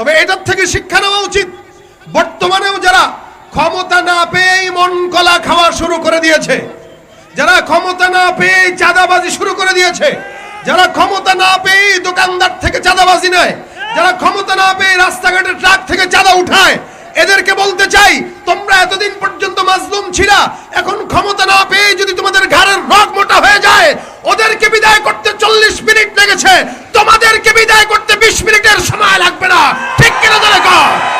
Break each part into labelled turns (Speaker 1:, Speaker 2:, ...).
Speaker 1: তবে এটার থেকে শিক্ষা নেওয়া উচিত। বর্তমানেও যারা ক্ষমতা না পেয়েই মন কলা খাওয়া শুরু করে দিয়েছে, যারা ক্ষমতা না পেয়ে চাঁদাবাজি শুরু করে দিয়েছে, যারা ক্ষমতা না পেয়ে দোকানদার থেকে চাঁদাবাজি নেয়, যারা ক্ষমতা না পেয়ে রাস্তাঘাটে ট্রাক থেকে চাঁদা উঠায় এদেরকে বলতে চাই, তোমরা এতদিন পর্যন্ত মাজলুম ছিলা, এখন ক্ষমতা না পেয়ে যদি তোমাদের ঘরের রগ মোটা হয়ে যায়, ওদেরকে বিদায় করতে চল্লিশ মিনিট লেগেছে, তোমাদেরকে বিদায় করতে বিশ মিনিটের সময় লাগবে না ঠিক কিনা দরকার কর?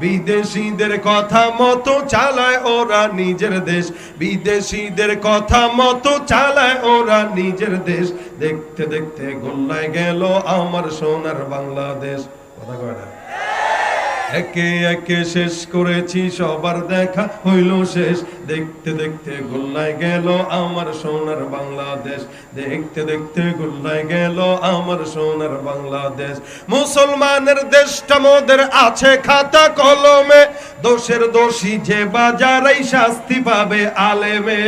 Speaker 1: বিদেশিদের কথা মতো চালায় ওরা নিজের দেশ। বিদেশিদের কথা মতো চালায় ওরা নিজের দেশ। দেখতে দেখতে গোল্লায় গেল আমার সোনার বাংলাদেশ। কথা কয় না? একে একে শেষ করেছি, সবার দেখা হইল শেষ। দেখতে দেখতে গোল্লায় গেল আমার সোনার বাংলাদেশ। দেখতে দেখতে গোল্লায় গেল আমার সোনার বাংলাদেশ। মুসলমানের দেশটা মোদের আছে খাতা কলমে। দোষের দোষী যে বাজারাই শাস্তি পাবে আলেমে।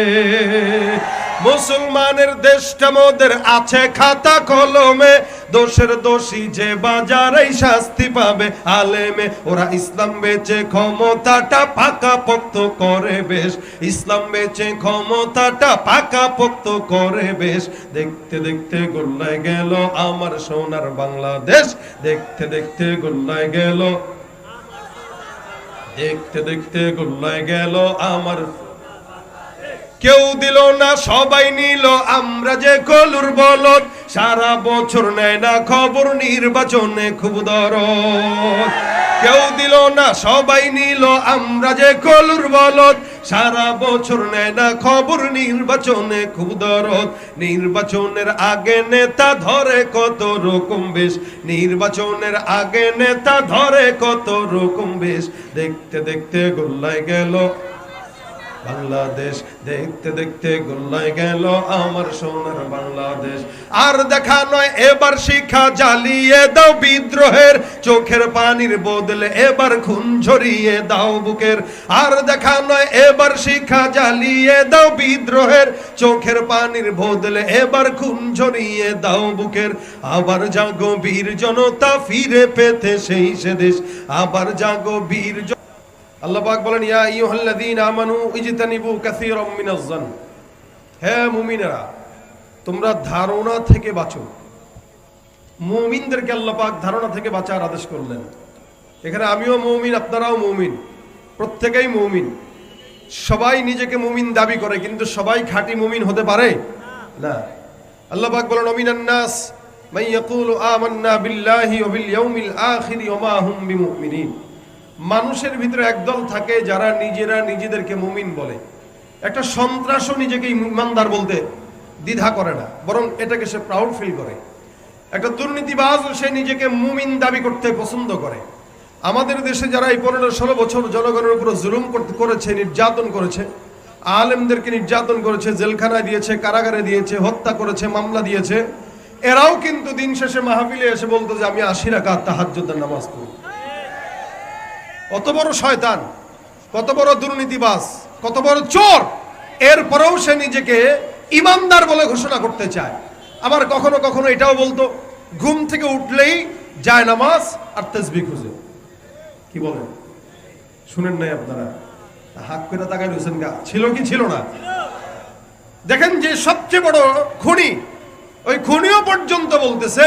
Speaker 1: মুসলমানের দেশটা মোদের আছে খাতা কলমে। দোষের দোষী যে বাজারেই শাস্তি পাবে আলেমে। ওরা ইসলাম বেচে ক্ষমতাটা পাকা পোক্ত করে বেশ। ইসলাম বেচে ক্ষমতাটা পাকা পোক্ত করে বেশ। দেখতে দেখতে গোল্লায় গেল আমার সোনার বাংলাদেশ। দেখতে দেখতে গোল্লায় গেল। দেখতে দেখতে গোল্লায় গেল আমার কেউ দিল না, সবাই নিল। আমরা যে কলুর বলদ, সারা বছর নেয় না খবর নির্বাচনে খুব দর কেউ দিল না, সবাই নিল। আমরা যে কলুর বলদ, সারা বছর নেয় না খবর নির্বাচনে খুব দরদ। নির্বাচনের আগে নেতা ধরে কত রকম বেশ। নির্বাচনের আগে নেতা ধরে কত রকম বেশ। দেখতে দেখতে গোল্লায় গেল বাংলাদেশ, দেখতে দেখতে গোল্লায় গেল আমার সোনার বাংলাদেশ। আর দেখা নয়, এবার শিক্ষা জ্বালিয়ে দাও বিদ্রোহের, চোখের পানির বদলে এবার খুন ঝরিয়ে দাও বুকের। আর দেখা নয়, এবার শিক্ষা জ্বালিয়ে দাও বিদ্রোহের, চোখের পানির বদলে এবার খুন ঝরিয়ে দাও বুকের। আবার জাগো বীর জনতা ফিরে পেতে সেই সে দেশ, আবার জাগো বীর জন- আল্লাহ পাক বলেন, ইয়া আইয়ুহাল্লাযীনা আমানু ইজতানিবু কাসীরাম মিনাজ জান হে মুমিনেরা, তোমরা ধারণা থেকে বাঁচো। মুমিনদেরকে আল্লাহ পাক ধারণা থেকে বাঁচার আদেশ করলেন। এখানে আমিও মুমিন, আপনারাও মুমিন, প্রত্যেকেই মুমিন। সবাই নিজেকে মুমিন দাবি করে, কিন্তু সবাই খাঁটি মুমিন হতে পারে? না। আল্লাহ পাক বলেন অমিনান নাস, মান ইয়াকুলু আমান্না বিল্লাহি ওয়া বিল ইয়াউমিল আখির ওয়া মা হুম বিমুমিনিন। মানুষের ভিতরে একদল থাকে যারা নিজেরা নিজেদেরকে মুমিন বলে। একটা সন্ত্রাসও নিজেকে ইমানদার বলতে দ্বিধা করে না, বরং এটাকে সে প্রাউড ফিল করে। একটা দুর্নীতিবাজ সে নিজেকে মুমিন দাবি করতে পছন্দ করে। আমাদের দেশে যারা এই পনেরো ষোলো বছর জনগণের উপর জুলুম করতে করেছে, নির্যাতন করেছে, আলেমদেরকে নির্যাতন করেছে, জেলখানায় দিয়েছে, কারাগারে দিয়েছে, হত্যা করেছে, মামলা দিয়েছে, এরাও কিন্তু দিন শেষে মাহফিলে এসে বলতো যে, আমি আশি রাখা তাহাজ্জুদের নামাজ পড়ি। কত বড় শয়তান, কত বড় দুর্নীতিবাস কত বড় চোর। এরপরেও সে নিজেকে ইমানদার বলে ঘোষণা করতে চায়। আবার কখনো কখনো এটাও বলতো, ঘুম থেকে উঠলেই যায় নামাজ আর তেসবি খুঁজে। কি বলেন? শুনেন নাই আপনারা? হাত করে তাকাই রয়েছেন গা। ছিল কি ছিল না? দেখেন যে সবচেয়ে বড় খুনি, ওই খুনিও পর্যন্ত বলতেছে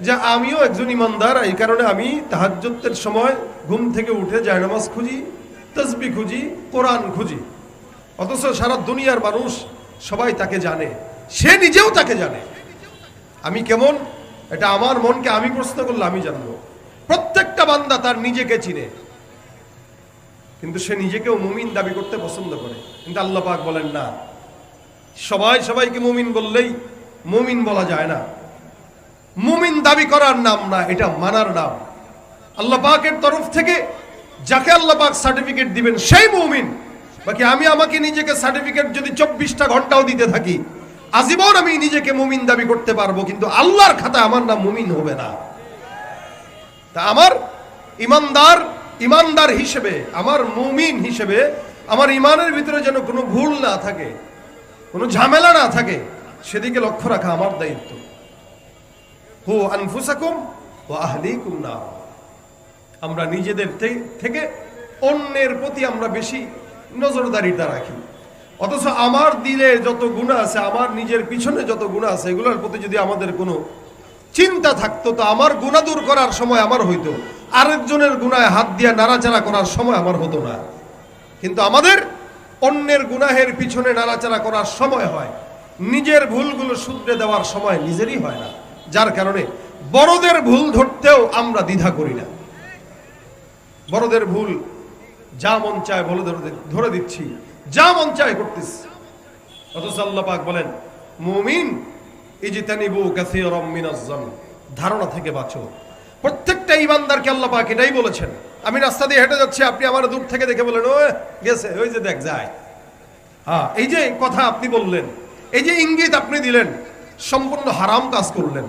Speaker 1: যে আমিও একজন ইমানদার, এই কারণে আমি তাহাজ্জুদের সময় ঘুম থেকে উঠে জায়নামাজ খুঁজি, তসবি খুঁজি, কোরআন খুঁজি। অথচ সারা দুনিয়ার মানুষ সবাই তাকে জানে। সে নিজেও তাকে জানে। আমি কেমন? এটা আমার মনকে আমি প্রশ্ন করলে আমি জানব। প্রত্যেকটা বান্দা তার নিজেকে চিনে। কিন্তু সে নিজেকেও মুমিন দাবি করতে পছন্দ করে। কিন্তু আল্লাহ পাক বলেন না। সবাই সবাইকে মুমিন বললেই মুমিন বলা যায় না। মুমিন দাবি করার নাম না, এটা মানার নাম। আল্লাহ পাকের তরফ থেকে যাকে আল্লাহ পাক সার্টিফিকেট দিবেন সেই মুমিন। বাকি আমি আমাকে নিজেকে সার্টিফিকেট যদি চব্বিশটা ঘন্টাও দিতে থাকি, আজীবন আমি নিজেকে মুমিন দাবি করতে পারব, কিন্তু আল্লাহর খাতায় আমার নাম মুমিন হবে না। তা আমার ইমানদার ইমানদার হিসেবে, আমার মুমিন হিসেবে আমার ইমানের ভিতরে যেন কোনো ভুল না থাকে, কোনো ঝামেলা না থাকে, সেদিকে লক্ষ্য রাখা আমার দায়িত্ব। আনফুসাকুম আমরা নিজেদের থেকে অন্যের প্রতি আমরা বেশি নজরদারিটা রাখি। অথচ আমার দিলে যত গুণা আছে, আমার নিজের পিছনে যত গুণা আছে, এগুলোর প্রতি যদি আমাদের কোনো চিন্তা থাকতো, তো আমার গুণা দূর করার সময় আমার হইতো। আরেকজনের গুণায় হাত দিয়ে নাড়াচাড়া করার সময় আমার হতো না। কিন্তু আমাদের অন্যের গুনাহের পিছনে নাড়াচাড়া করার সময় হয়। নিজের ভুলগুলো শুধরে দেওয়ার সময় নিজেরই হয় না। যার কারণে বড়দের ভুল ধরতেও আমরা দ্বিধা করি না। বড়দের ভুল যা মন চায় বলে ধরে- দিচ্ছি। যা মন চায় করতেছি। অথচ আল্লাহ পাক বলেন, মুমিন ধারণা থেকে বাঁচো। প্রত্যেকটা ইমানদারকে আল্লাহ পাক এটাই বলেছেন। আমি রাস্তা দিয়ে হেঁটে যাচ্ছি, আপনি আমার দূর থেকে দেখে বলেন ও গেছে, ওই যে দেখ, যায়। হ্যাঁ এই যে কথা আপনি বললেন, এই যে ইঙ্গিত আপনি দিলেন সম্পূর্ণ হারাম কাজ করলেন।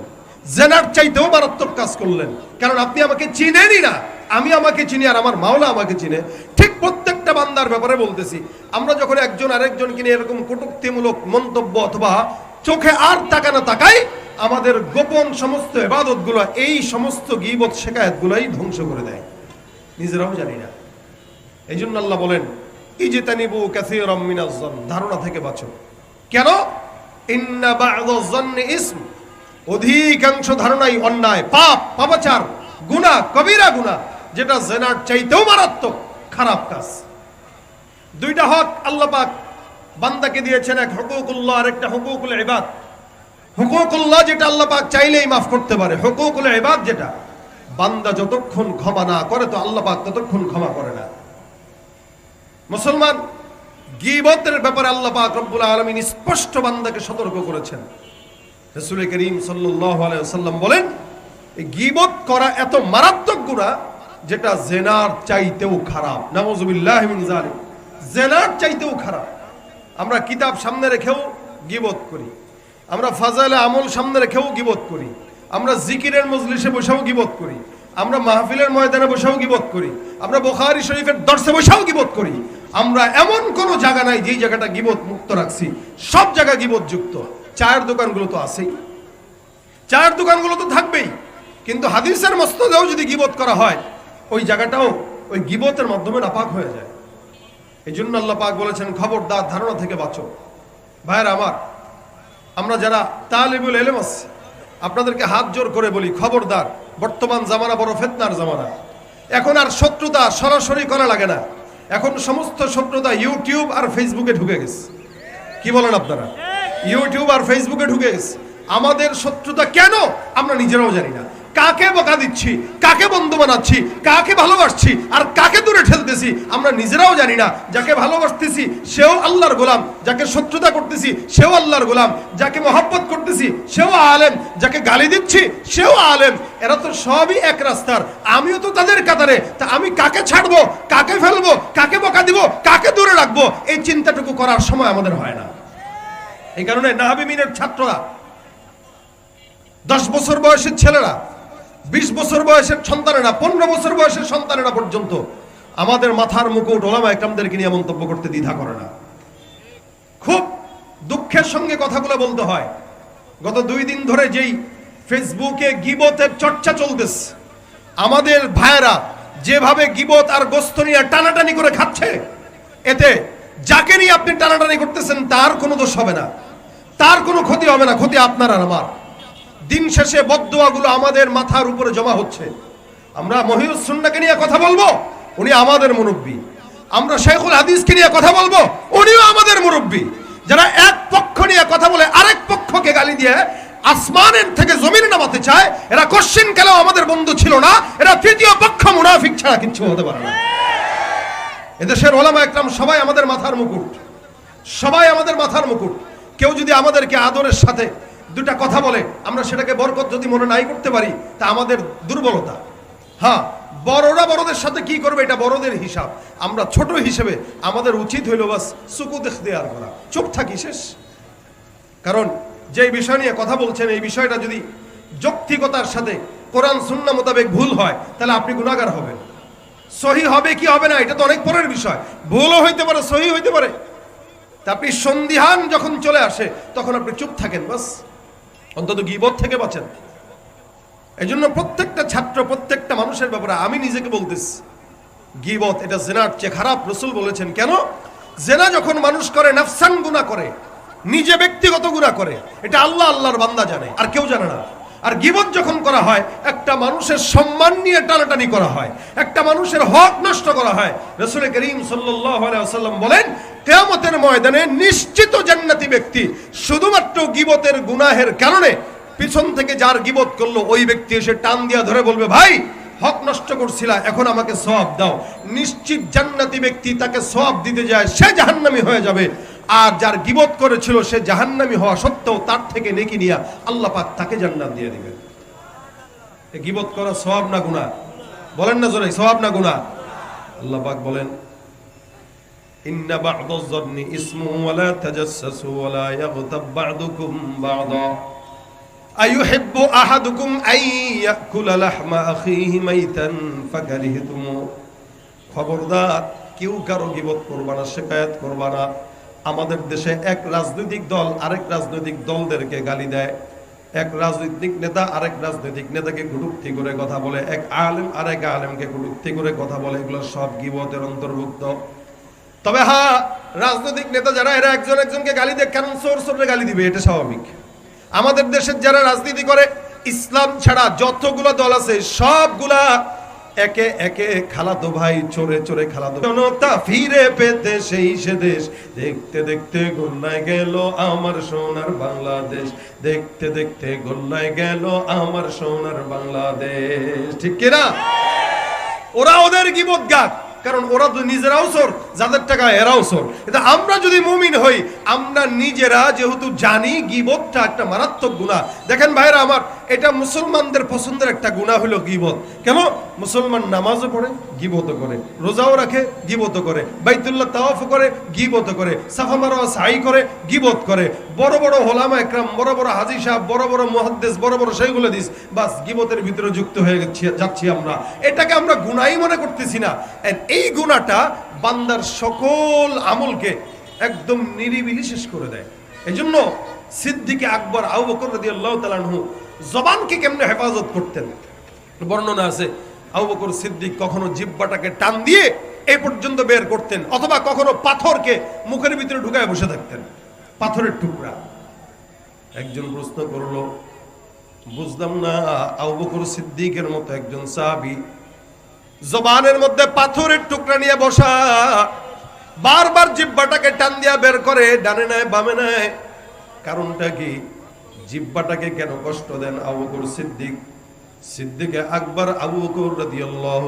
Speaker 1: জেনার চাইতেও মারাত্মক কাজ করলেন। কারণ আপনি আমাকে চিনেনই না। আমি আমাকে চিনি আর আমার মাওলা আমাকে চিনে। ঠিক প্রত্যেকটা বান্দার ব্যাপারে বলতেছি। আমরা যখন একজন আরেকজনকে নিয়ে এরকম কটুক্তিমূলক মন্তব্য অথবা চোখে আর তাকানো তাকাই, আমাদের গোপন সমস্ত এবাদতগুলো, এই সমস্ত গিবত শেখায়তগুলোই ধ্বংস করে দেয়। নিজেরাও জানি না। এই জন্য আল্লাহ বলেন, ইজতানিবু কাসীরাম মিনাজ-জন ধারণা থেকে বাঁচো। কেন? অধিকাংশ ধারণাই অন্যায়, পাপ, পাপাচার, গুনাহ, কবিরা গুনাহ, যেটা জেনার চাইতেও মারাত্মক, খারাপ কাজ। দুইটা হক আল্লাহ বান্দাকে দিয়েছেন, এক হুকুকুল্লাহ আর একটা হুকুকুল ইবাদ। হুকুকুল্লাহ যেটা আল্লাহ পাক চাইলেই মাফ করতে পারে, হুকুকুল ইবাদ যেটা। বান্দা যতক্ষণ ক্ষমা না করে, তো আল্লাহ পাক ততক্ষণ ক্ষমা করে না। মুসলমান গিবতের ব্যাপারে আল্লাহ পাক রব্বুল আলামিন স্পষ্ট বান্দাকে সতর্ক করেছেন। রাসূল করিম ওয়াসাল্লাম বলেন, এই গিবত করা এত মারাত্মক গুনাহ যেটা জেনার চাইতেও খারাপ। নাউজুবিল্লাহি জালিম জেনার চাইতেও খারাপ। আমরা কিতাব সামনে রেখেও গিবত করি। আমরা ফাজাইলে আমল সামনে রেখেও গিবত করি। আমরা জিকিরের মজলিসে বসেও গিবত করি। আমরা মাহফিলের ময়দানে বসেও গিবত করি। আমরা বোখারি শরীফের দর্শে বসেও গিবত করি। আমরা এমন কোনো জায়গা নাই যেই জায়গাটা গিবত মুক্ত রাখছি। সব জায়গা গিবত যুক্ত। চায়ের দোকানগুলো তো আছেই। চায়ের দোকানগুলো তো থাকবেই। কিন্তু হাদিসের মস্তদেও যদি গিবত করা হয়, ওই জায়গাটাও ওই গিবতের মাধ্যমে নাপাক হয়ে যায়। এই জন্য আল্লাহ পাক বলেছেন, খবরদার ধারণা থেকে বাঁচো। ভাইয়ের আমার, আমরা যারা তালিবুল এলেম আছি, আপনাদেরকে হাত জোর করে বলি, খবরদার। বর্তমান জামানা বড় ফেতনার জামানা। এখন আর শত্রুতা সরাসরি করা লাগে না। এখন সমস্ত সম্প্রদায় ইউটিউব আর ফেসবুকে ঢুকে গেছে। কি বলেন আপনারা? ইউটিউব আর ফেসবুকে ঢুকে গেছে। আমাদের শত্রুতা কেন? আমরা নিজেরাও জানি না। কাকে বোকা দিচ্ছি? কাকে বন্ধু বানাচ্ছি? কাকে ভালোবাসছি? আর কাকে দূরে ঠেলতেছি? আমরা নিজেরাও জানি না। যাকে ভালোবাসতেছি, সেও আল্লাহর গোলাম। যাকে শত্রুতা করতেছি, সেও আল্লাহর গোলাম। যাকে মহব্বত করতেছি, সেও আলেম। যাকে গালি দিচ্ছি, সেও আলেম। এরা তো সবই এক রাস্তার। আমিও তো তাদের কাতারে। তা আমি কাকে ছাড়বো? কাকে ফেলব? কাকে বোকা দিব? কাকে দূরে রাখব? এই চিন্তাটুকু করার সময় আমাদের হয় না। এই কারণে নাহাবি মিনের ছাত্ররা, দশ বছর বয়সের ছেলেরা বিশ বছর বয়সের সন্তানেরা, পনেরো বছর বয়সের সন্তানেরা পর্যন্ত আমাদের মাথার মুকুট ওলামা একরামদেরকে নিয়ে মন্তব্য করতে দ্বিধা করে না। খুব দুঃখের সঙ্গে কথাগুলো বলতে হয়। গত দুই দিন ধরে যেই ফেসবুকে গিবতের চর্চা চলতেছে, আমাদের ভাইয়েরা যেভাবে গিবত আর গোস্ত নিয়ে টানাটানি করে খাচ্ছে, এতে যাকে নিয়ে আপনি টানাটানি করতেছেন তার কোনো দোষ হবে না, তার কোনো ক্ষতি হবে না, ক্ষতি আপনার আর আমার। দিন শেষে বদদোয়াগুলো আমাদের মাথার উপরে জমা হচ্ছে। আমরা মহিউসুন্নাকে নিয়ে কথা বলব, উনি আমাদের মুরব্বী। আমরা শেখুল হাদিসকে নিয়ে কথা বলব, উনিও আমাদের মুরব্বী। যারা এক পক্ষ নিয়ে কথা বলে আরেক পক্ষকে গালি দিয়ে আসমানের থেকে জমিনে নামাতে চায়, এরা কোশ্চিন কেন আমাদের বন্ধু ছিল না, এরা তৃতীয় পক্ষ মুনাফিক ছাড়া কিচ্ছু হতে পারে না। এদেশের ওলামা একরাম সবাই আমাদের মাথার মুকুট। সবাই আমাদের মাথার মুকুট। কেউ যদি আমাদেরকে আদরের সাথে দুটা কথা বলে, আমরা সেটাকে বরকত যদি মনে নাই করতে পারি, তা আমাদের দুর্বলতা। হ্যাঁ বড়রা বড়দের সাথে কি করবে এটা বড়দের হিসাব। আমরা ছোট হিসেবে আমাদের উচিত হইল বাস চুকু দেখ দেওয়ার করা। চুপ থাকি, শেষ। কারণ যে বিষয় নিয়ে কথা বলছেন, এই বিষয়টা যদি যৌক্তিকতার সাথে কোরআন সুন্না মোতাবেক ভুল হয়, তাহলে আপনি গুণাগার হবেন। সহি হবে কি হবে না, এটা তো অনেক পরের বিষয়। ভুলও হইতে পারে সহি হইতে পারে। তা আপনি সন্দিহান যখন চলে আসে, তখন আপনি চুপ থাকেন, বাস। অন্তত গিবত থেকে বাঁচেন। এই জন্য প্রত্যেকটা ছাত্র, প্রত্যেকটা মানুষের ব্যাপারে আমি নিজেকে বলতেছি, গিবত, এটা জেনার চেয়ে খারাপ রসুল বলেছেন। কেন? জেনা যখন মানুষ করে, নাফসান গুণা করে, নিজে ব্যক্তিগত গুণা করে, এটা আল্লাহ আল্লাহর বান্দা জানে, আর কেউ জানে না। আর গিবত যখন করা হয়, একটা মানুষের সম্মান নিয়ে টানাটানি করা হয়, একটা মানুষের হক নষ্ট করা হয়। রসুল করিম সাল্লাম বলেন, কেয়ামতের ময়দানে নিশ্চিত জান্নাতি ব্যক্তি শুধুমাত্র গিবতের গুনাহের কারণে পিছন থেকে যার গিবত করল, ওই ব্যক্তি এসে টান দিয়া ধরে বলবে, ভাই, হক নষ্ট করছিলা, এখন আমাকে সব দাও। নিশ্চিত জান্নাতি ব্যক্তি তাকে সব দিতে যায়, সে জাহান্নামি হয়ে যাবে। আর যার গিবত করেছিল সে জাহান্নামী হওয়া সত্ত্বেও তার থেকে নেকি নিয়া আল্লাহ পাক তাকে জান্নাত দিয়ে দিবেন এ গিবত করা সওয়াব না গুনাহ বলেন না জোরে সওয়াব না গুনাহ আল্লাহ পাক বলেন ইন্না বা'দাজ যন্নি ইসমু ওয়ালা তাজাসসু ওয়ালা ইয়াগতাব বা'দুকুম বা'দা أيحب أحدكم أن يأكل لحم أخيه ميتا فكرهتموه খবরদার কেউ কারো গিবত করবা না শেকায়াত করবা না আমাদের দেশে এক রাজনৈতিক দল আরেক রাজনৈতিক দলদেরকে গালি দেয়। এক রাজনৈতিক নেতা আরেক রাজনৈতিক নেতাকে কুটুক্তি করে কথা বলে। এক আলেম আরেক আলেমকে কুটুক্তি করে কথা বলে। এগুলো সব গিবতের অন্তর্ভুক্ত। তবে হ্যাঁ রাজনৈতিক নেতা যারা, এরা একজন একজনকে গালি দেয়। কেন সোর সোরে গালি দিবে? এটা স্বাভাবিক। আমাদের দেশের যারা রাজনীতি করে, ইসলাম ছাড়া যতগুলো দল আছে, সবগুলা একে একে খালাতো ভাই, চোরে চোরে খালাতো জনতা ফিরে পেতে সেই সে দেশ। দেখতে দেখতে গোল্লায় গেল আমার সোনার বাংলাদেশ। দেখতে দেখতে গোল্লায় গেল আমার সোনার বাংলাদেশ। ঠিক কিনা? ওরা ওদের গিবত গাক কারণ ওরা তো নিজেরাও চোর, যাদের টাকা এরাও চোর। এটা আমরা যদি মুমিন হই, আমরা নিজেরা যেহেতু জানি গিবতটা একটা মারাত্মক গুণা দেখেন ভাইরা আমার, এটা মুসলমানদের পছন্দের একটা গুণা হলো গিবত। কেন? মুসলমান নামাজও পড়ে গিবত করে। রোজাও রাখে গিবত করে। বাইতুল্লাহ তাওয়াফ করে গিবত করে। সাফা মারোয়া সাই করে, গিবত করে। বড় বড় হোলামা একরাম, বড় বড় হাজি সাহেব, বড় বড় মুহাদ্দিস, বড় বড় সেইগুলো দিস বাস গিবতের ভিতরে যুক্ত হয়ে যাচ্ছি আমরা। এটাকে আমরা গুনাই মনে করতেছি না। এই গুণাটা বান্দার সকল আমলকে একদম নিরিবিলি শেষ করে দেয়। এই জন্য সিদ্দিকে আকবর, আবু বকর তাআলা আনহু জবানকে কেমনে হেফাজত করতেন? বর্ণনা আছে। আবু বকর সিদ্দিক কখনো জিব্বাটাকে টান দিয়ে এই পর্যন্ত বের করতেন, অথবা কখনো পাথরকে মুখের ভিতরে ঢুকায় বসে থাকতেন। পাথরের টুকরা। একজন প্রশ্ন করল, বুঝলাম না, আবু বকর সিদ্দিকের মতো একজন সাহাবী জবানের মধ্যে পাথরের টুকরা নিয়ে বসা, বারবার জিব্বাটাকে টান দিয়া বের করে, ডানে নেয়, বামে নেয়। কারণটা কি? জিব্বাটাকে কেন কষ্ট দেন আবু বকর সিদ্দিক? সিদ্দিকে আকবর আবু বকর রাদিয়াল্লাহু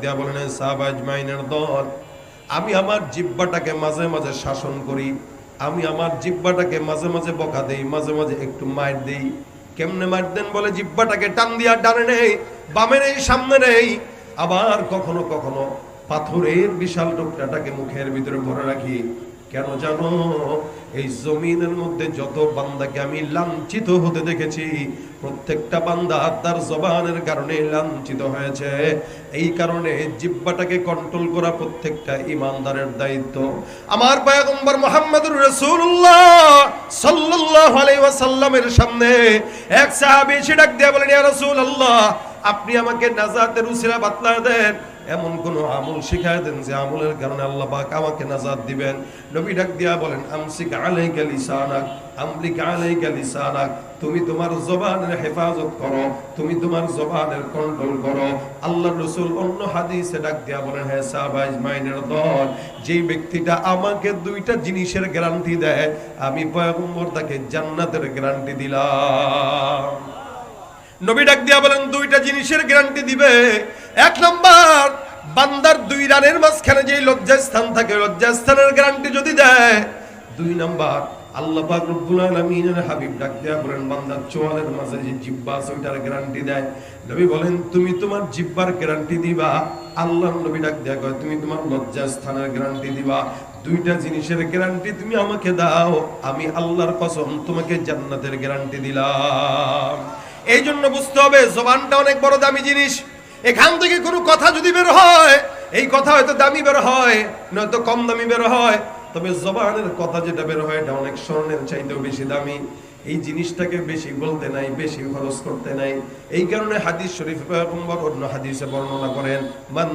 Speaker 1: দিয়া বলেন সাহাবা আজমাইনের দল, আমি আমার জিব্বাটাকে মাঝে মাঝে শাসন করি আমি আমার জিব্বাটাকে মাঝে মাঝে বকা দেই, মাঝে মাঝে একটু মার দেই। কেমনে মার দেন বলে? জিব্বাটাকে টান দিয়া ডানে নেই, বামে নেই, সামনে নেই। আবার কখনো কখনো পাথরের বিশাল টুকরাটাকে মুখের ভিতরে ভরে রাখি। কেন জানো? এই জমিনের মধ্যে যত বান্দাকে আমি লাঞ্ছিত হতে দেখেছি, প্রত্যেকটা বান্দা তার জবানের কারণে লাঞ্ছিত হয়েছে। এই কারণে জিব্বাটাকে কন্ট্রোল করা প্রত্যেকটা ইমানদারের দায়িত্ব। আমার পয়গম্বর মোহাম্মদুর রাসূলুল্লাহ সাল্লাল্লাহু আলাইহি ওয়াসাল্লামের সামনে এক সাহাবী ডাক দিয়ে বলেন, ইয়া রাসূলুল্লাহ, আপনি আমাকে নাজাতের উসিলা বাতলা দেন। এমন কোন আমল শিখায় দেন যে আমলের কারণে আল্লাহ পাক আমাকে নাজাত দিবেন। নবী ডাক দিয়া বলেন, আমসিক আলাইকা লিসানাক, আমলিক আলাইকা লিসানাক, তুমি তোমার জবানের হেফাজত করো, তুমি তোমার জবানের কন্ট্রোল করো। আল্লাহ রসুল অন্য হাদিসে ডাক দিয়া বলেন হ্যাঁ সাহাবাইজ মাইনের দল, যেই ব্যক্তিটা আমাকে দুইটা জিনিসের গ্যারান্টি দেয়, আমি পয়গম্বর তাকে জান্নাতের গ্যারান্টি দিলাম। নবী ডাক দিয়া বলেন, দুইটা জিনিসের গ্যারান্টি দিবে। এক নম্বর, বান্দার দুই রানের মাঝখানে যে লজ্জাস্থান থাকে লজ্জাস্থানের গ্যারান্টি যদি দেয়। দুই নম্বর, আল্লাহ পাক রব্বুল আলামিনের হাবিব ডাক দেয়া বলেন, বান্দার চোয়ালের মাঝে যে জিব্বা আছে, ওইটার গ্যারান্টি দেয়। নবী বলেন, তুমি তোমার জিব্বার গ্যারান্টি দিবা? আল্লাহর নবী ডাক দেয়া কয়, তুমি তোমার লজ্জা স্থানের গ্যারান্টি দিবা। দুইটা জিনিসের গ্যারান্টি তুমি আমাকে দাও। আমি আল্লাহর কসম তোমাকে জান্নাতের গ্যারান্টি দিলাম। এই জন্য বুঝতে হবে, জবানটা অনেক বড় দামি জিনিস। এখান থেকে কোনো কথা যদি বের হয়, এই কথা হয়তো দামি বের হয়, নয়তো কম দামি বের হয়। তবে জবানের কথা যেটা বের হয়, এটা অনেক স্বর্ণের চাইতেও বেশি দামি। এই জিনিসটাকে বেশি বলতে নাই, বেশি খরচ করতে নাই। এই কারণে হাদিস শরীফ পয়গম্বর অন্য হাদিসে বর্ণনা করেন, মান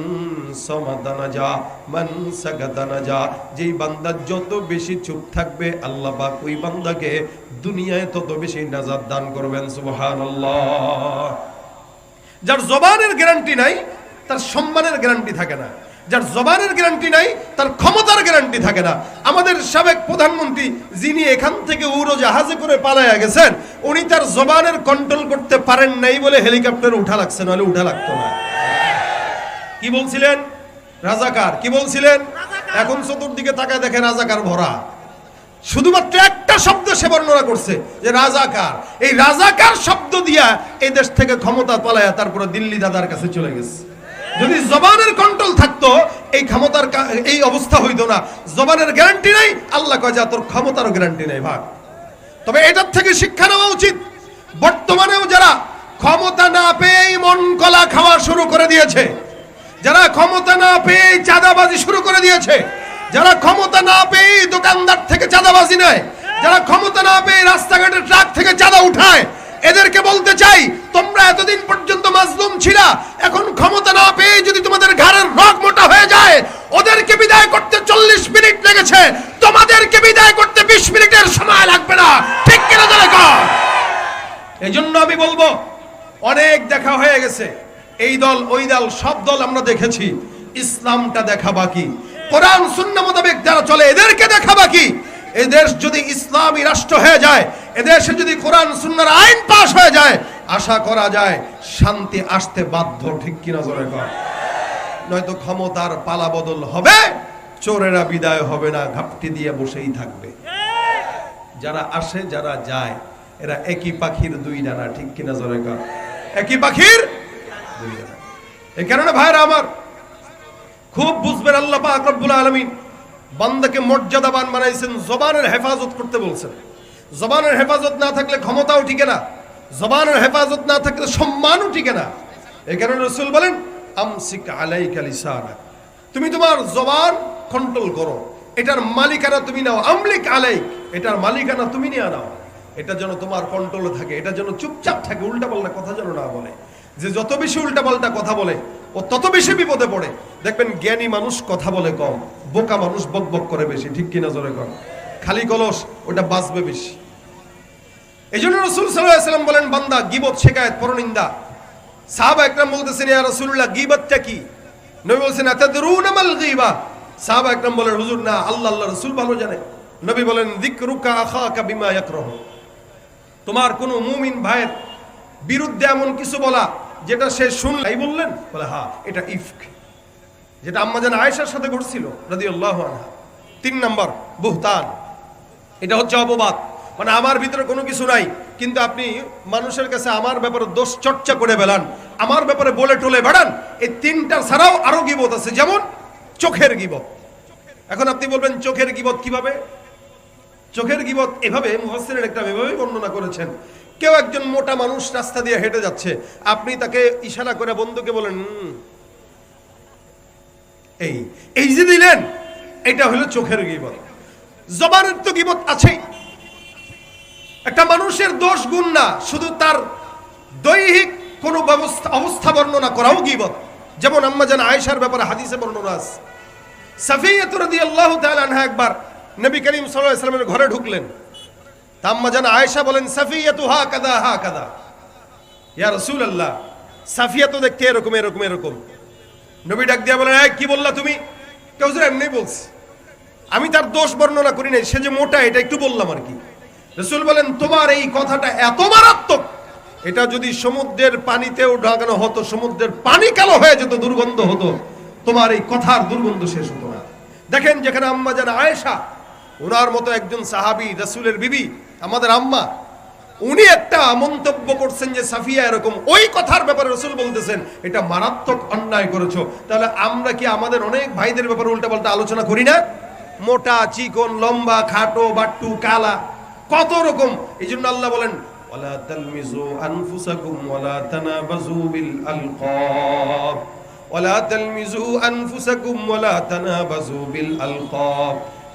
Speaker 1: সমাদানা যা মান সাগাদানা যা যেই বান্দা যত বেশি চুপ থাকবে, আল্লাহ পাক ওই বান্দাকে দুনিয়ায় তত বেশি নাজাত দান করবেন, সুবহানাল্লাহ। যার জবানের গ্যারান্টি নাই, তার সম্মানের গ্যারান্টি থাকে না। যার জবানের গ্যারান্টি নাই তার ক্ষমতার গ্যারান্টি থাকে না। আমাদের সাবেক প্রধানমন্ত্রী যিনি এখান থেকে উড়ো জাহাজে করে পালায়া গেছেন উনি তার জবানের কন্ট্রোল করতে পারেন নাই বলে হেলিকপ্টার উঠা লাগছে নাহলে উঠা লাগতো না। কি বলছিলেন? রাজাকার কি বলছিলেন? এখন চতুর্দিকে তাকায় দেখে রাজাকার ভরা। শুধুমাত্র একটা শব্দ সে বর্ণনা করছে যে রাজাকার। এই রাজাকার শব্দ দিয়া এই দেশ থেকে ক্ষমতা পালায়া তারপরে দিল্লি দাদার কাছে চলে গেছে। যদি জবানের কন্ট্রোল থাকতো, এই ক্ষমতার এই অবস্থা হইতো না। জবানের গ্যারান্টি নাই, আল্লাহ কয় যা তোর ক্ষমতারও গ্যারান্টি নাই, ভাগ। তবে এটার থেকে শিক্ষা নেওয়া উচিত। বর্তমানেও যারা ক্ষমতা না পেয়েই মন কলা খাওয়া শুরু করে দিয়েছে, যারা ক্ষমতা না পেয়ে চাঁদাবাজি শুরু করে দিয়েছে, যারা ক্ষমতা না পেয়ে দোকানদার থেকে চাঁদাবাজি নেয়, যারা ক্ষমতা না পেয়ে রাস্তাঘাটে ট্রাক থেকে চাঁদা উঠায় এদেরকে বলতে চাই, তোমরা এতদিন পর্যন্ত মাজলুম ছিলা, এখন ক্ষমতা না পেয়ে যদি তোমাদের ঘাড়ের রগ মোটা হয়ে যায়, ওদেরকে বিদায় করতে চল্লিশ মিনিট লেগেছে, তোমাদেরকে বিদায় করতে বিশ মিনিটের সময় লাগবে না। ঠিক কিনা জলে এই জন্য আমি বলব, অনেক দেখা হয়ে গেছে। এই দল, ওই দল, সব দল আমরা দেখেছি। ইসলামটা দেখা বাকি। কোরআন শূন্য মোতাবেক যারা চলে, এদেরকে দেখা বাকি। এদেশ যদি ইসলামী রাষ্ট্র হয়ে যায়, এদেশে যদি কোরআন সুন্নার আইন পাশ হয়ে যায়, আশা করা যায় শান্তি আসতে বাধ্য, ঠিক কিনা জোরে কর নয়তো ক্ষমতার পালা বদল হবে, চোরেরা বিদায় হবে না, ঘাপটি দিয়ে বসেই থাকবে। যারা আসে, যারা যায়, এরা একই পাখির দুই ডানা, ঠিক কিনা জোরে কর একই পাখির দুই ডানা। এই কারণে ভাইরা আমার, খুব বুঝবেন আল্লাহ পাক রব্বুল আলামিন বান্দাকে মর্যাদাবান বানাইছেন, জবানের হেফাজত করতে বলছেন। জবানের হেফাজত না থাকলে ক্ষমতাও টিকে না। জবানের হেফাজত না থাকলে সম্মানও টিকে না। এই কারণে রসুল বলেন, আমসিক আলাইকা লিসানাক তুমি তোমার জবান কন্ট্রোল করো। এটার মালিকানা তুমি নাও। আমলিক আলাইক, এটার মালিকানা তুমি নিয়ে নাও। এটা যেন তোমার কন্ট্রোলে থাকে, এটা যেন চুপচাপ থাকে, উল্টাপাল্টা কথা যেন না বলে। যে যত বেশি উল্টাপাল্টা কথা বলে ও তত বেশি বিপদে পড়ে। দেখবেন জ্ঞানী মানুষ কথা বলে কম, বোকা মানুষ বক বক করে বেশি, ঠিক কিনা জোরে কম খালি কলস, ওটা বাঁচবে বেশি। এই জন্য রসুল সাল্লাম বলেন, বান্দা, গিবত শেখায়ত পরনিন্দা। একরাম বলতেছেন, ইয়া রাসূলুল্লাহ, গীবতটা কি? নবী বলছেন, আতাদরুনা মাল গীবা? একরাম বলেন, হুজুর, না, আল্লাহ আল্লাহ, রাসূল ভালো জানে। নবী বলেন, যিকরুকা আখাকা বিমা ইয়াকরাহু। তোমার কোন মুমিন ভাইয়ের বিরুদ্ধে এমন কিছু বলা যেটা সে শুনলাই বললেন, বলে হা এটা ইফক। যেটা আম্মা জান আয়েশার সাথে ঘটছিল, রাদিয়াল্লাহু আনহা। তিন নম্বর, বুহতান। এটা হচ্ছে অপবাদ। মানে আমার ভিতরে কোনো কিছু নাই, কিন্তু আপনি মানুষের কাছে আমার ব্যাপারে দোষ চর্চা করে বেলান আমার ব্যাপারে বলে টলে বেড়ান, এই তিনটা ছাড়াও আরও গিবত আছে, যেমন চোখের গিবত। এখন আপনি বলবেন, চোখের গিবত কীভাবে? চোখের গিবত এভাবে মুহাসসিরের একটা এভাবেই বর্ণনা করেছেন কেউ একজন মোটা মানুষ রাস্তা দিয়ে হেঁটে যাচ্ছে। আপনি তাকে ইশারা করে বন্ধুকে বলেন এই এই যে দিলেন, এটা হলো চোখের গিবত। জবানের তো গিবত আছেই। একটা মানুষের দোষ গুণ না, শুধু তার দৈহিক কোনো ব্যবস্থা, অবস্থা বর্ণনা করাও গিবত। যেমন আম্মা জান আয়েশার ব্যাপারে হাদিসে বর্ণনা আছে। সাফিয়াতুর রাদিয়াল্লাহু তাআলা আনহা একবার নবী করিম সাল্লাল্লাহু আলাইহি ঘরে ঢুকলেন। তা আম্মা জান আয়েশা বলেন সাফিয়াতু হা কাদা হা কাদা। ইয়া রাসূলুল্লাহ, সাফিয়া তো দেখতে এরকম এরকম এরকম। নবী ডাক দিয়া বলেন কি বললা তুমি? কেউ এমনি বলছি। আমি তার দোষ বর্ণনা করি নাই, সে যে মোটা, এটা একটু বললাম আর কি। রসুল বলেন, তোমার এই কথাটা এত মারাত্মক, এটা যদি সমুদ্রের পানিতেও ঢাকানো হতো, সমুদ্রের পানি কালো হয়ে যেত, দুর্গন্ধ হতো, তোমার এই কথার দুর্গন্ধ শেষ হতো না। দেখেন, যেখানে আম্মা জান আয়েশা, ওনার মতো একজন সাহাবি, রাসূলের বিবি আমাদের আম্মা, উনি একটা মন্তব্য করছেন যে সাফিয়া এরকম ওই কথার ব্যাপারে রসুল বলতেছেন, এটা মারাত্মক অন্যায় করেছ। তাহলে আমরা কি আমাদের অনেক ভাইদের ব্যাপারে উল্টাপাল্টা আলোচনা করি না? মোটা, চিকন, লম্বা, খাটো, বাট্টু, কালা, কত রকম। এই জন্য আল্লাহ বলেন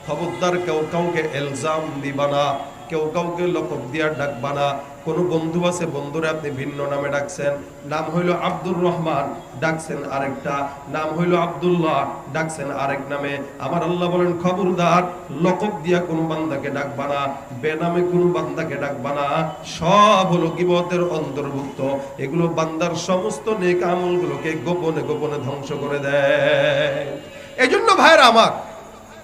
Speaker 1: খবরদার কেউ কাউকে এলজাম দিবা না। কেউ কাউকে লকব দিয়া ডাকবা না কোনো বন্ধু আছে, বন্ধুরে আপনি ভিন্ন নামে ডাকছেন। নাম হইল আব্দুর রহমান, ডাকছেন আরেকটা। নাম হইল আব্দুল্লাহ, ডাকছেন আরেক নামে। আমার আল্লাহ বলেন, খবরদার, লকব দিয়া কোন বান্দাকে ডাকবা না বেনামে কোন বান্দাকে ডাকবা না সব হলো গিবতের অন্তর্ভুক্ত। এগুলো বান্দার সমস্ত নেক আমলগুলোকে গোপনে গোপনে ধ্বংস করে দেয়। এই জন্য ভাইরা আমার,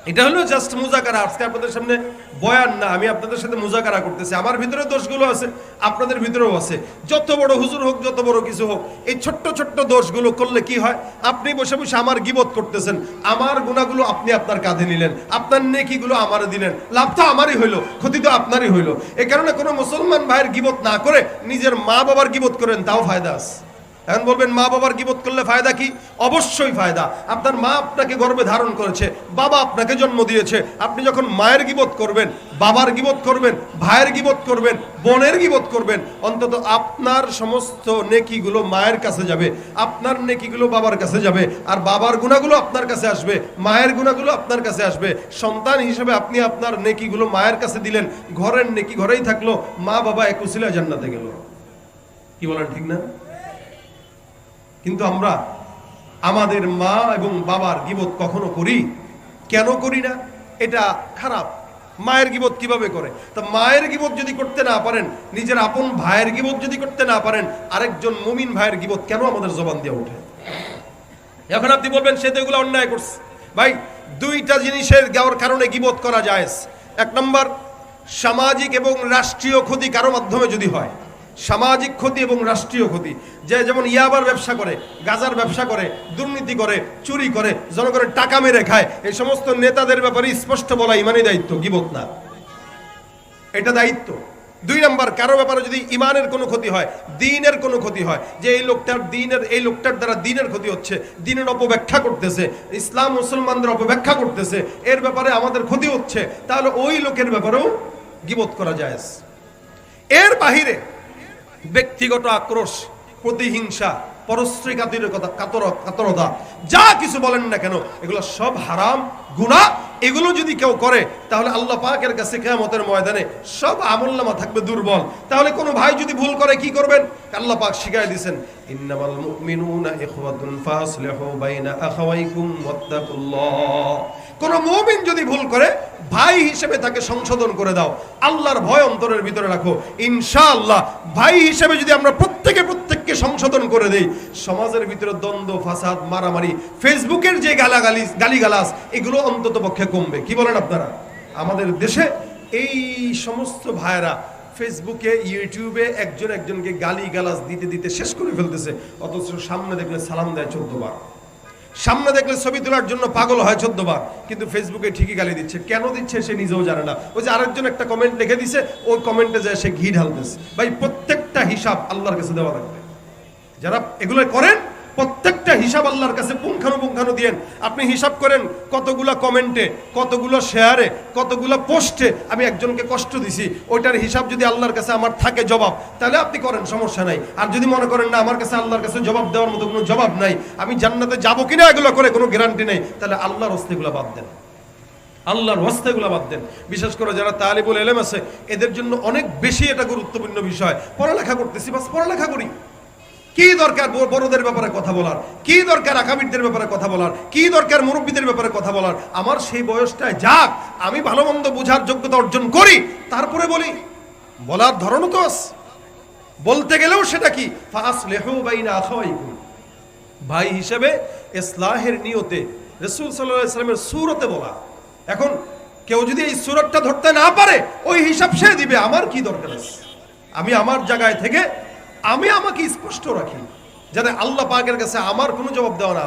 Speaker 1: এটা হলো জাস্ট মুজাকারা। আজকে আপনাদের সামনে বয়ান না, আমি আপনাদের সাথে মোজাকারা করতেছি। আমার ভিতরে দোষগুলো আছে, আপনাদের ভিতরেও আছে। যত বড় হুজুর হোক, যত বড় কিছু হোক, এই ছোট্ট ছোট্ট দোষগুলো করলে কি হয়? আপনি বসে বসে আমার গিবত করতেছেন। আমার গুণাগুলো আপনি আপনার কাঁধে নিলেন। আপনার নেকিগুলো আমারে দিলেন। লাভ তো আমারই হইল, ক্ষতি তো আপনারই হইল। এ কারণে কোনো মুসলমান ভাইয়ের গিবত না করে নিজের মা বাবার গিবত করেন, তাও ফায়দা আছে। এখন বলবেন, মা বাবার গিবত করলে ফায়দা কি? অবশ্যই ফায়দা। আপনার মা আপনাকে গর্বে ধারণ করেছে, বাবা আপনাকে জন্ম দিয়েছে। আপনি যখন মায়ের গিবত করবেন, বাবার গিবত করবেন, ভাইয়ের গিবত করবেন, বোনের গিবত করবেন, অন্তত আপনার সমস্ত নেকিগুলো মায়ের কাছে যাবে। আপনার নেকিগুলো বাবার কাছে যাবে, আর বাবার গুণাগুলো আপনার কাছে আসবে, মায়ের গুণাগুলো আপনার কাছে আসবে। সন্তান হিসেবে আপনি আপনার নেকিগুলো মায়ের কাছে দিলেন, ঘরের নেকি ঘরেই থাকল, মা বাবা একুশিলা জান্নাতে গেল। কি বলেন, ঠিক না? কিন্তু আমরা আমাদের মা এবং বাবার গিবত কখনো করি? কেন করি না? এটা খারাপ। মায়ের গিবত কীভাবে করে? তা মায়ের গিবত যদি করতে না পারেন, নিজের আপন ভাইয়ের গিবত যদি করতে না পারেন, আরেকজন মুমিন ভাইয়ের গিবত কেন আমাদের জবান দিয়ে ওঠে? এখন আপনি বলবেন, সে তো এগুলো অন্যায় করছে। ভাই, দুইটা জিনিসের গাওয়ার কারণে গিবত করা যায় এক নম্বর, সামাজিক এবং রাষ্ট্রীয় ক্ষতি কারও মাধ্যমে যদি হয় সামাজিক ক্ষতি এবং রাষ্ট্রীয় ক্ষতি। যে যেমন ইয়াবার ব্যবসা করে, গাজার ব্যবসা করে, দুর্নীতি করে, চুরি করে, জনগণের টাকা মেরে খায়, এই সমস্ত নেতাদের ব্যাপারে স্পষ্ট বলা ইমানই দায়িত্ব, গিবত না। এটা দায়িত্ব। দুই নম্বর, কারও ব্যাপারে যদি ইমানের কোনো ক্ষতি হয়, দিনের কোনো ক্ষতি হয়, যে এই লোকটার দিনের, এই লোকটার দ্বারা দিনের ক্ষতি হচ্ছে, দিনের অপব্যাখ্যা করতেছে, ইসলাম মুসলমানদের অপব্যাখ্যা করতেছে, এর ব্যাপারে আমাদের ক্ষতি হচ্ছে, তাহলে ওই লোকের ব্যাপারেও গিবত করা যায় এর বাহিরে ব্যক্তিগত আক্রোশ, প্রতিহিংসা পরশ্রী কাতির কথা কাতর কাতরতা, যা কিছু বলেন না কেন, এগুলো সব হারাম গুণা এগুলো যদি কেউ করে, তাহলে আল্লাহ পাকের কাছে কেয়ামতের ময়দানে সব আমল্লামা থাকবে দুর্বল। তাহলে কোনো ভাই যদি ভুল করে, কি করবেন? আল্লাহ পাক শিখাই দিয়েছেন ইন্নামাল মুমিনুনা ইখওয়াতুন ফাসলিহু বাইনা আখাওয়াইকুম ওয়াত্তাকুল্লাহ। কোন মুমিন যদি ভুল করে, ভাই হিসেবে তাকে সংশোধন করে দাও। আল্লাহর ভয় অন্তরের ভিতরে রাখো। ইনশাআল্লাহ, ভাই হিসেবে যদি আমরা প্রত্যেকে প্রত্যেককে সংশোধন করে দেই। সমাজের ভিতরে দ্বন্দ্ব, ফাসাদ, মারামারি, ফেসবুকের যে গালাগালি গালিগালাজ এগুলো অন্তত পক্ষে কমবে। কি বলেন আপনারা? আমাদের দেশে এই সমস্ত ভাইরা ফেসবুকে, ইউটিউবে একজন একজনকে গালি গালাজ দিতে দিতে শেষ করে ফেলতেছে। অথচ সামনে দেখলে সালাম দেয় চোদ্দ বার সামনে দেখলে ছবি তোলার জন্য পাগল হয় চোদ্দবার। কিন্তু ফেসবুকে ঠিকই গালি দিচ্ছে। কেন দিচ্ছে সে নিজেও জানে না। ওই যে আরেকজন একটা কমেন্ট লিখে দিছে, ওই কমেন্টে যায় সে ঘি ঢালতেছে। ভাই, প্রত্যেকটা হিসাব আল্লাহর কাছে দেওয়া লাগবে যারা এগুলো করেন, প্রত্যেকটা হিসাব আল্লাহর কাছে পুঙ্খানুপুঙ্খানু দিয়েন। আপনি হিসাব করেন কতগুলা কমেন্টে, কতগুলো শেয়ারে, কতগুলো পোস্টে আমি একজনকে কষ্ট দিছি, ওইটার হিসাব যদি আল্লাহর কাছে আমার থাকে জবাব, তাহলে আপনি করেন, সমস্যা নাই। আর যদি মনে করেন না, আমার কাছে আল্লাহর কাছে জবাব দেওয়ার মতো কোনো জবাব নাই, আমি জান্নাতে যাব কিনা এগুলো করে কোনো গ্যারান্টি নেই, তাহলে আল্লাহর হস্তেগুলো বাদ দেন। আল্লাহর হস্তেগুলো বাদ দেন। বিশেষ করে যারা তালিবুল এলেম আছে, এদের জন্য অনেক বেশি এটা গুরুত্বপূর্ণ বিষয়। পড়ালেখা করতেছি, বাস পড়ালেখা করি। কি দরকার বড়দের ব্যাপারে কথা বলার? কি দরকার আকাবিরদের ব্যাপারে কথা বলার? কি দরকার মুরব্বীদের ব্যাপারে কথা বলার? আমার সেই বয়সটায় যাক, আমি ভালো মন্দ বোঝার যোগ্যতা অর্জন করি, তারপরে বলি, বলার ধরনও তো বলতে গেলেও সেটা কি? ভাই হিসেবে ইসলাহের নিয়তে রসুল সাল্লাহ ইসলামের সুরতে বলা। এখন কেউ যদি এই সুরতটা ধরতে না পারে, ওই হিসাব সে দিবে, আমার কি দরকার আমি আমার জায়গায় থেকে আমি আমাকে স্পষ্ট রাখি যাতে আল্লাহ পাকের কাছে আমার কোনো জবাব দেওয়া না